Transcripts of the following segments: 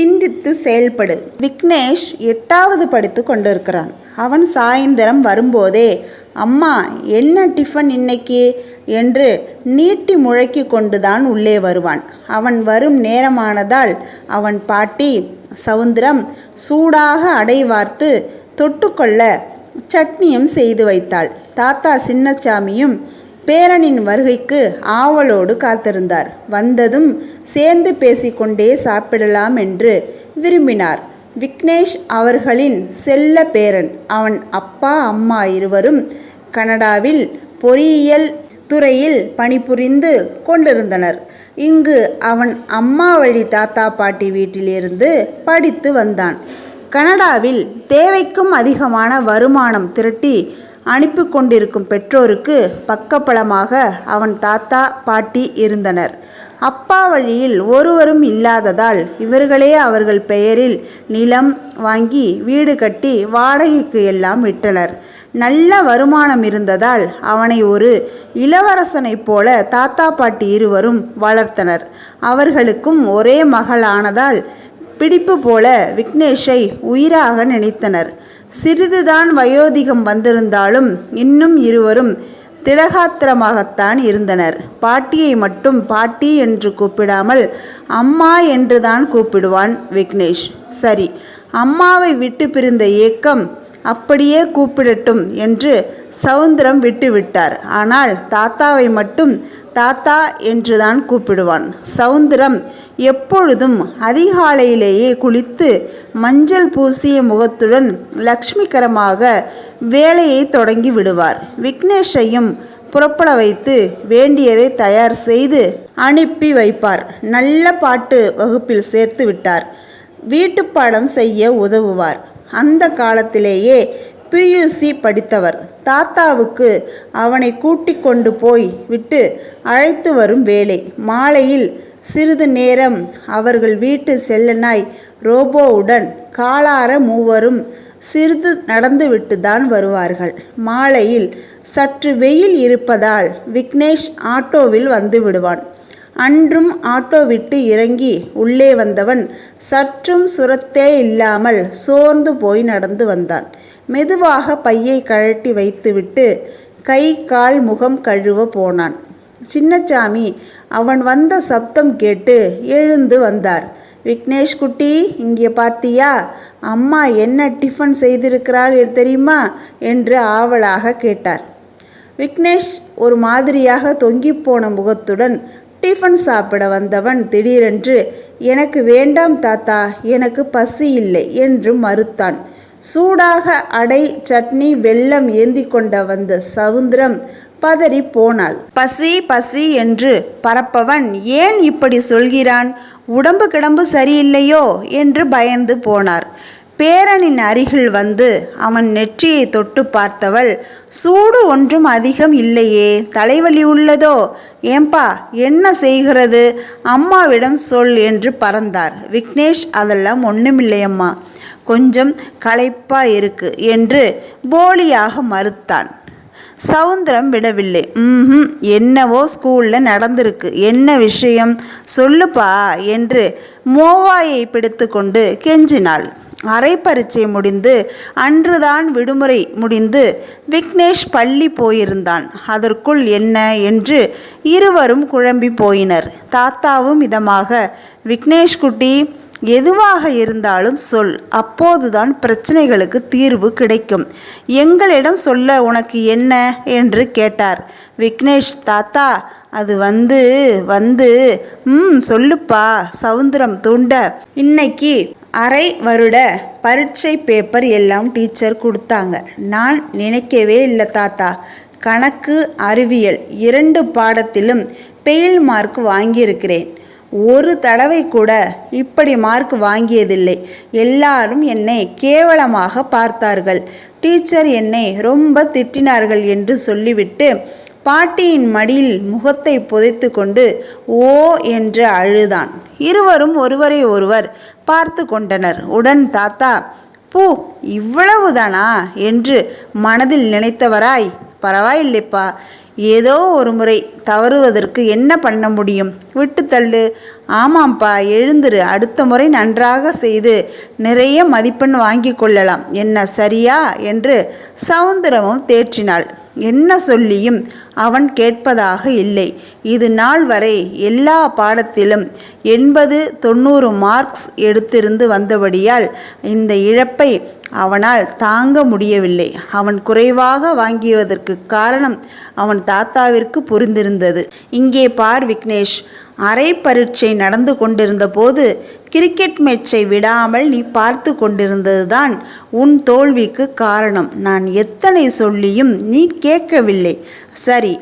சிந்தித்து செயல்படு. விக்னேஷ் எட்டாவது படித்து கொண்டிருக்கிறான். அவன் சாயந்தரம் வரும்போதே அம்மா என்ன டிஃபன் இன்னைக்கு? என்று நீட்டி முழக்கி கொண்டுதான் உள்ளே வருவான். அவன் வரும் நேரமானதால் அவன் பாட்டி சவுந்தரம் சூடாக அடை வார்த்து தொட்டுக்கொள்ள சட்னியும் செய்து வைத்தாள். தாத்தா சின்னச்சாமியும் பேரனின் வருகைக்கு ஆவலோடு காத்திருந்தார். வந்ததும் சேர்ந்து பேசிக்கொண்டே சாப்பிடலாம் என்று விரும்பினார். விக்னேஷ் அவர்களின் செல்ல பேரன் அவன் அப்பா அம்மா இருவரும் கனடாவில் பொறியியல் துறையில் பணிபுரிந்து கொண்டிருந்தனர். இங்கு அவன் அம்மா வழி தாத்தா பாட்டி வீட்டிலிருந்து படித்து வந்தான். கனடாவில் தேவைக்கும் அதிகமான வருமானம் திரட்டி அனுப்பி கொண்டிருக்கும் பெற்றோருக்கு பக்கபலமாக அவன் தாத்தா பாட்டி இருந்தனர். அப்பா வழியில் ஒருவரும் இல்லாததால் இவர்களே அவர்கள் பெயரில் நிலம் வாங்கி வீடு கட்டி வாடகைக்கு எல்லாம் விட்டனர். நல்ல வருமானம் இருந்ததால் அவனை ஒரு இளவரசனைப் போல தாத்தா பாட்டி இருவரும் வளர்த்தனர். அவர்களுக்கும் ஒரே மகளானதால் பிடிப்பு போல விக்னேஷை உயிராக நினைத்தனர். சிறிதுதான் வயோதிகம் வந்திருந்தாலும் இன்னும் இருவரும் திலகாத்திரமாகத்தான் இருந்தனர். பாட்டியை மட்டும் பாட்டி என்று கூப்பிடாமல் அம்மா என்றுதான் கூப்பிடுவான் விக்னேஷ். சரி அம்மாவை விட்டு பிரிந்த ஏக்கம் அப்படியே கூப்பிடட்டும் என்று சவுந்தரம் விட்டுவிட்டார். ஆனால் தாத்தாவை மட்டும் தாத்தா என்றுதான் கூப்பிடுவான். சவுந்தரம் எப்பொழுதும் அதிகாலையிலேயே குளித்து மஞ்சள் பூசிய முகத்துடன் லக்ஷ்மிகரமாக வேலையை தொடங்கி விடுவார். விக்னேஷையும் புறப்பட வைத்து வேண்டியதை தயார் செய்து அனுப்பி வைப்பார். நல்ல பாட்டு வகுப்பில் சேர்த்து விட்டார். வீட்டுப்பாடம் செய்ய உதவுவார். அந்த காலத்திலேயே பியூசி படித்தவர். தாத்தாவுக்கு அவனை கூட்டி கொண்டு போய் விட்டு அழைத்து வரும் வேலை மாலையில் சிறிது நேரம் அவர்கள் வீட்டு செல்லனாய் ரோபோவுடன் காலார மூவரும் சிறிது நடந்துவிட்டு தான் வருவார்கள். மாலையில் சற்று வெயில் இருப்பதால் விக்னேஷ் ஆட்டோவில் வந்து விடுவான். அன்றும் ஆட்டோ விட்டு இறங்கி உள்ளே வந்தவன் சற்றும் சுரத்தே இல்லாமல் சோர்ந்து போய் நடந்து வந்தான். மெதுவாக பையை கழட்டி வைத்துவிட்டு கை கால் முகம் கழுவ போனான். சின்னச்சாமி அவன் வந்த சப்தம் கேட்டு எழுந்து வந்தார். விக்னேஷ் குட்டி இங்கே பார்த்தியா? அம்மா என்ன டிஃபன் செய்திருக்கிறாள் தெரியுமா? என்று ஆவலாக கேட்டார். விக்னேஷ் ஒரு மாதிரியாக தொங்கிப்போன முகத்துடன் டிஃபன் சாப்பிட வந்தவன் திடீரென்று எனக்கு வேண்டாம் தாத்தா எனக்கு பசி இல்லை என்று மறுத்தான். சூடாக அடை சட்னி வெல்லம் ஏந்தி கொண்ட வந்த சவுந்தரம் பதறி போனாள். பசி பசி என்று பரப்பவன் ஏன் இப்படி சொல்கிறான்? உடம்பு கிடம்பு சரியில்லையோ? என்று பயந்து போனார். பேரனின் அருகில் வந்து அவன் நெற்றியை தொட்டு பார்த்தவள் சூடு ஒன்றும் அதிகம் இல்லையே தலைவலி உள்ளதோ? ஏம்பா என்ன செய்கிறது? அம்மாவிடம் சொல் என்று பறந்தார். விக்னேஷ் அதெல்லாம் ஒன்றுமில்லையம்மா கொஞ்சம் களைப்பா இருக்கு என்று போலியாக மறுத்தான். சவுந்தரம் விடவில்லை. ம் என்னவோ ஸ்கூலில் நடந்திருக்கு. என்ன விஷயம்? சொல்லுப்பா என்று மோவாயை பிடித்து கொண்டு கெஞ்சினாள். அரை பரீட்சை முடிந்து அன்றுதான் விடுமுறை முடிந்து விக்னேஷ் பள்ளி போயிருந்தான். அதற்குள் என்ன என்று இருவரும் குழம்பி போயினர். தாத்தாவும் இதமாக விக்னேஷ் குட்டி எதுவாக இருந்தாலும் சொல். அப்போதுதான் பிரச்சனைகளுக்கு தீர்வு கிடைக்கும். எங்களிடம் சொல்ல உனக்கு என்ன? என்று கேட்டார். விக்னேஷ் தாத்தா அது வந்து வந்து ம் சொல்லுப்பா சவுந்தரம் தூண்ட. இன்னைக்கு அரை வருட பரீட்சை பேப்பர் எல்லாம் டீச்சர் கொடுத்தாங்க. நான் நினைக்கவே இல்லை தாத்தா. கணக்கு அறிவியல் இரண்டு பாடத்திலும் பெயில் மார்க் வாங்கியிருக்கிறேன். ஒரு தடவை கூட இப்படி மார்க் வாங்கியதில்லை. எல்லாரும் என்னை கேவலமாக பார்த்தார்கள். டீச்சர் என்னை ரொம்ப திட்டினார்கள் என்று சொல்லிவிட்டு பாட்டியின் மடியில் முகத்தை புதைத்து கொண்டு ஓ என்று அழுதான். இருவரும் ஒருவரை ஒருவர் பார்த்து கொண்டனர். உடன் தாத்தா பூ இவ்வளவுதானா என்று மனதில் நினைத்தவராய் பரவாயில்லைப்பா ஏதோ ஒரு முறை தவறுவதற்கு என்ன பண்ண முடியும்? விட்டு தள்ளு. ஆமாம்ப்பா எழுந்துரு. அடுத்த முறை நன்றாக செய்து நிறைய மதிப்பெண் வாங்கி கொள்ளலாம். என்ன சரியா என்று சவுந்தரமும் தேற்றினாள். என்ன சொல்லியும் அவன் கேட்பதாக இல்லை. இது நாள் வரை எல்லா பாடத்திலும் எண்பது தொண்ணூறு மார்க்ஸ் எடுத்திருந்து வந்தபடியால் இந்த இழப்பை அவனால் தாங்க முடியவில்லை. அவன் குறைவாக வாங்கியதற்கு காரணம் அவன் தாத்தாவிற்கு புரிந்திருந்தது. இங்கே பார் விக்னேஷ் அரை பரீட்சை நடந்து கொண்டிருந்த போது கிரிக்கெட் மேட்சை விடாமல் நீ பார்த்து கொண்டிருந்ததுதான் உன் தோல்விக்கு காரணம். நான் எத்தனை சொல்லியும் நீ கேட்கவில்லை. சரி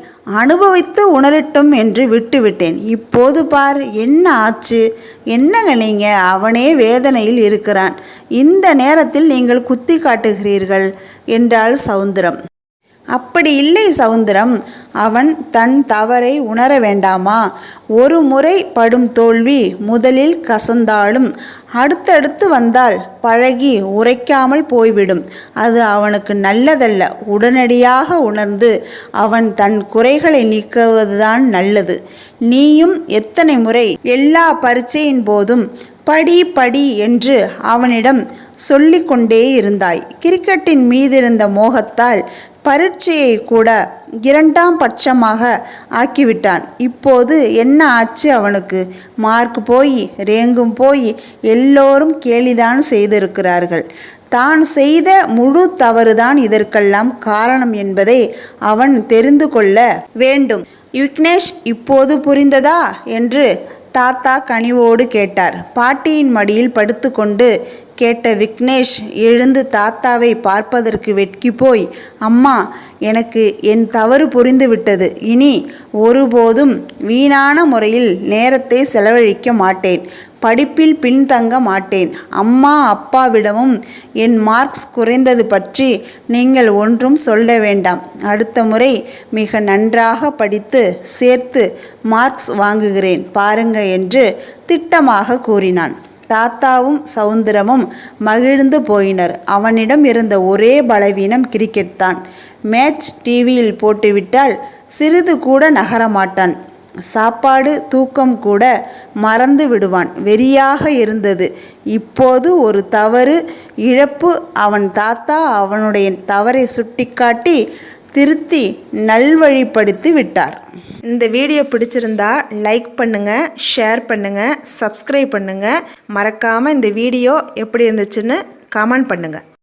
அனுபவித்து உணரட்டும் என்று விட்டுவிட்டேன். இப்போது பார் என்ன ஆச்சு? என்னங்க நீங்கள் அவனே வேதனையில் இருக்கிறான். இந்த நேரத்தில் நீங்கள் குத்தி காட்டுகிறீர்கள் என்றாள் சவுந்தரம். அப்படி இல்லை சவுந்தரம். அவன் தன் தவறை உணர வேண்டாமா? ஒரு முறை படும் தோல்வி முதலில் கசந்தாலும் அடுத்தடுத்து வந்தால் பழகி உரைக்காமல் போய்விடும். அது அவனுக்கு நல்லதல்ல. உடனடியாக உணர்ந்து அவன் தன் குறைகளை நீக்குவதுதான் நல்லது. நீயும் எத்தனை முறை எல்லா பரீட்சையின் போதும் படி படி என்று அவனிடம் சொல்லிக்கொண்டே இருந்தாய். கிரிக்கெட்டின் மீதிருந்த மோகத்தால் பரீட்சையை கூட இரண்டாம் பட்சமாக ஆக்கிவிட்டான். இப்போது என்ன ஆச்சு அவனுக்கு? மார்க் போய் ரேங்கும் போய் எல்லோரும் கேலிதான் செய்திருக்கிறார்கள். தான் செய்த முழு தவறுதான் இதற்கெல்லாம் காரணம் என்பதை அவன் தெரிந்து கொள்ள வேண்டும். விக்னேஷ் இப்போது புரிந்ததா? என்று தாத்தா கனிவோடு கேட்டார். பாட்டியின் மடியில் படுத்துக்கொண்டு கேட்ட விக்னேஷ் எழுந்து தாத்தாவை பார்ப்பதற்கு வெட்கி போய் அம்மா எனக்கு என் தவறு புரிந்துவிட்டது இனி ஒருபோதும் வீணான முறையில் நேரத்தை செலவழிக்க மாட்டேன். படிப்பில் பின்தங்க மாட்டேன். அம்மா அப்பாவிடமும் என் மார்க்ஸ் குறைந்தது பற்றி நீங்கள் ஒன்றும் சொல்ல வேண்டாம். அடுத்த முறை மிக நன்றாக படித்து சேர்த்து மார்க்ஸ் வாங்குகிறேன். பாருங்க என்று திட்டமாக கூறினான். தாத்தாவும் சவுந்தரமும் மகிழ்ந்து போயினர். அவனிடம் இருந்த ஒரே பலவீனம் கிரிக்கெட் தான். மேட்ச் டிவியில் போட்டுவிட்டால் சிறிது கூட நகரமாட்டான். சாப்பாடு தூக்கம் கூட மறந்து விடுவான். வெறியாக இருந்தது. இப்போது ஒரு தவறு இழப்பு. அவன் தாத்தா அவனுடைய தவறை சுட்டிக்காட்டி திருத்தி நல்வழிப்படுத்தி விட்டார். இந்த வீடியோ பிடிச்சிருந்தா லைக் பண்ணுங்கள் ஷேர் பண்ணுங்கள் சப்ஸ்கிரைப் பண்ணுங்கள் மறக்காமல் இந்த வீடியோ எப்படி இருந்துச்சுன்னு கமெண்ட் பண்ணுங்கள்